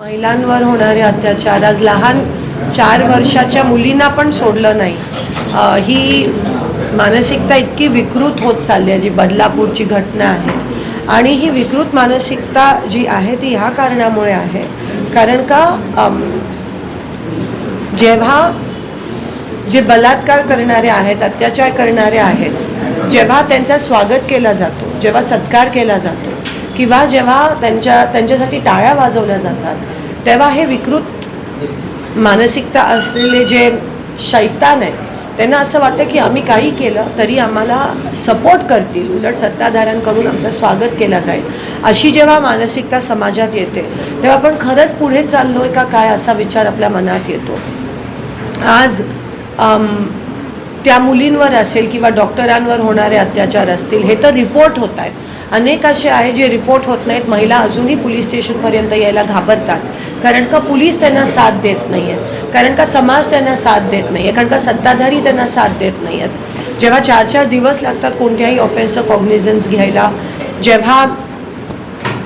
महिलांवर होणारे अत्याचार. आज लहान चार वर्षाच्या मुलींना पण सोडलं नाही. ही मानसिकता इतकी विकृत होत चालली आहे जी बदलापूरची घटना आहे. आणि ही विकृत मानसिकता जी आहे ती ह्या कारणामुळे आहे. कारण का जेव्हा जे बलात्कार करणारे आहेत अत्याचार करणारे आहेत जेव्हा त्यांचा स्वागत केला जातो जेव्हा सत्कार केला जातो किंवा जेव्हा त्यांच्या त्यांच्यासाठी टाळ्या वाजवल्या जातात तेव्हा हे विकृत मानसिकता असलेले जे शैतान आहेत त्यांना असं वाटतं की आम्ही काही केलं तरी आम्हाला सपोर्ट करतील. उलट सत्ताधाऱ्यांकडून आमचं स्वागत केलं जाईल. अशी जेव्हा मानसिकता समाजात येते तेव्हा आपण खरंच पुढे चाललो आहे का काय असा विचार आपल्या मनात येतो. आज त्या मुलींवर असेल किंवा डॉक्टरांवर होणारे अत्याचार असतील हे तर रिपोर्ट होत आहेत. अनेक असे आहे जे रिपोर्ट होत नाहीत महिला अजूनही पोलीस स्टेशनपर्यंत यायला घाबरतात. कारण का पोलीस त्यांना साथ देत नाही आहेत कारण का समाज त्यांना साथ देत नाही आहे कारण का सत्ताधारी त्यांना साथ देत नाही आहेत जेव्हा चार चार दिवस लागतात कोणत्याही ऑफेन्सचं कॉग्निझन्स घ्यायला जेव्हा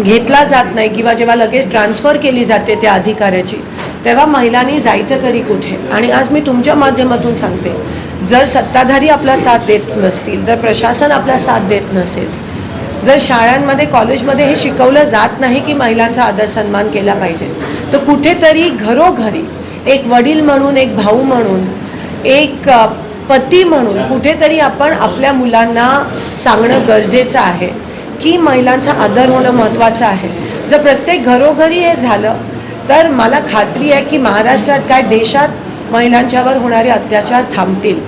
घेतला जात नाही किंवा जेव्हा लगेच ट्रान्सफर केली जाते त्या अधिकाऱ्याची तेव्हा महिलांनी जायचं तरी कुठे? आणि आज मी तुमच्या माध्यमातून सांगते जर सत्ताधारी आपला साथ देत नसतील जर प्रशासन आपला साथ देत नसेल जर शाळांमध्ये कॉलेजमध्ये हे शिकवलं जात नाही की महिलांचा आदर सन्मान केला पाहिजे तर कुठेतरी घरोघरी एक वडील म्हणून एक भाऊ म्हणून एक पती म्हणून कुठेतरी आपण आपल्या मुलांना सांगणं गरजेचं आहे की महिलांचा आदर होणं महत्त्वाचं आहे. जर प्रत्येक घरोघरी हे झालं तर मला खात्री आहे की महाराष्ट्रात काय देशात महिलांच्यावर होणारे अत्याचार थांबतील.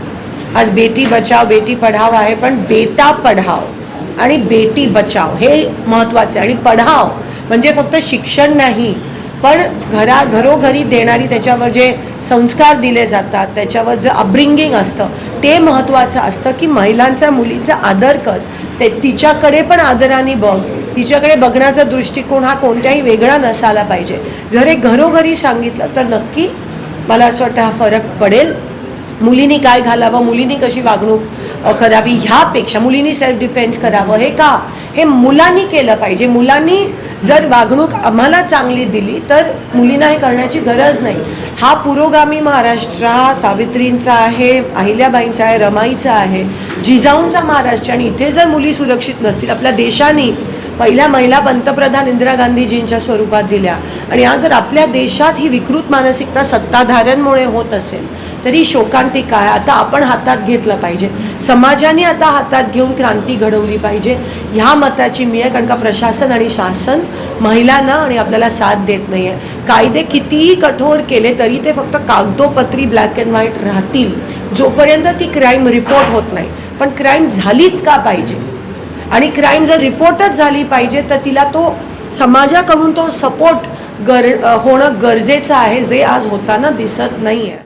आज बेटी बचाव बेटी पढाव आहे पण बेटा पढाव आणि बेटी बचाव हे महत्त्वाचे आणि पढाव म्हणजे फक्त शिक्षण नाही पण घरा घरोघरी देणारी त्याच्यावर जे संस्कार दिले जातात त्याच्यावर जे अपब्रिंगिंग असतं ते महत्त्वाचं असतं की महिलांचा मुलीचा आदर कर. ते तिच्याकडे पण आदराने बघ. तिच्याकडे बघण्याचा दृष्टिकोन हा कोणत्याही वेगळा नसायला पाहिजे. जर हे घरोघरी सांगितलं तर नक्की मला असं वाटतं हा फरक पडेल. मुलींनी काय घालावं मुलींनी कशी वागणूक करावी ह्यापेक्षा मुलींनी सेल्फ डिफेन्स करावं हे का? हे मुलांनी केलं पाहिजे. मुलांनी जर वागणूक आम्हाला चांगली दिली तर मुलींना हे करण्याची गरज नाही. हा पुरोगामी महाराष्ट्र हा सावित्रींचा आहे अहिल्याबाईंचा आहे रमाईचा आहे जिजाऊंचा महाराष्ट्र. आणि इथे जर मुली सुरक्षित नसतील आपल्या देशाने पहिल्या महिला पंतप्रधान इंदिरा गांधीजींच्या स्वरूपात दिल्या. आणि आज जर आपल्या देशात ही विकृत मानसिकता सत्ताधाऱ्यांमुळे होत असेल तरी शोकांतिक आहे आता आपण हातात घेतलं पाहिजे. समाजाने आता हातात घेऊन क्रांती घडवली पाहिजे. ह्या मताची मी आहे कारण का प्रशासन आणि शासन महिलांना आणि आपल्याला साथ देत नाही आहे कायदे कितीही कठोर केले तरी ते फक्त कागदोपत्री ब्लॅक अँड व्हाईट राहतील. जोपर्यंत ती क्राईम रिपोर्ट होत नाही. पण क्राईम झालीच का पाहिजे? आणि क्राईम जर रिपोर्टच झाली पाहिजे तर तिला तो समाजाकडून तो सपोर्ट गर होणं गरजेचं आहे जे आज होताना दिसत नाही आहे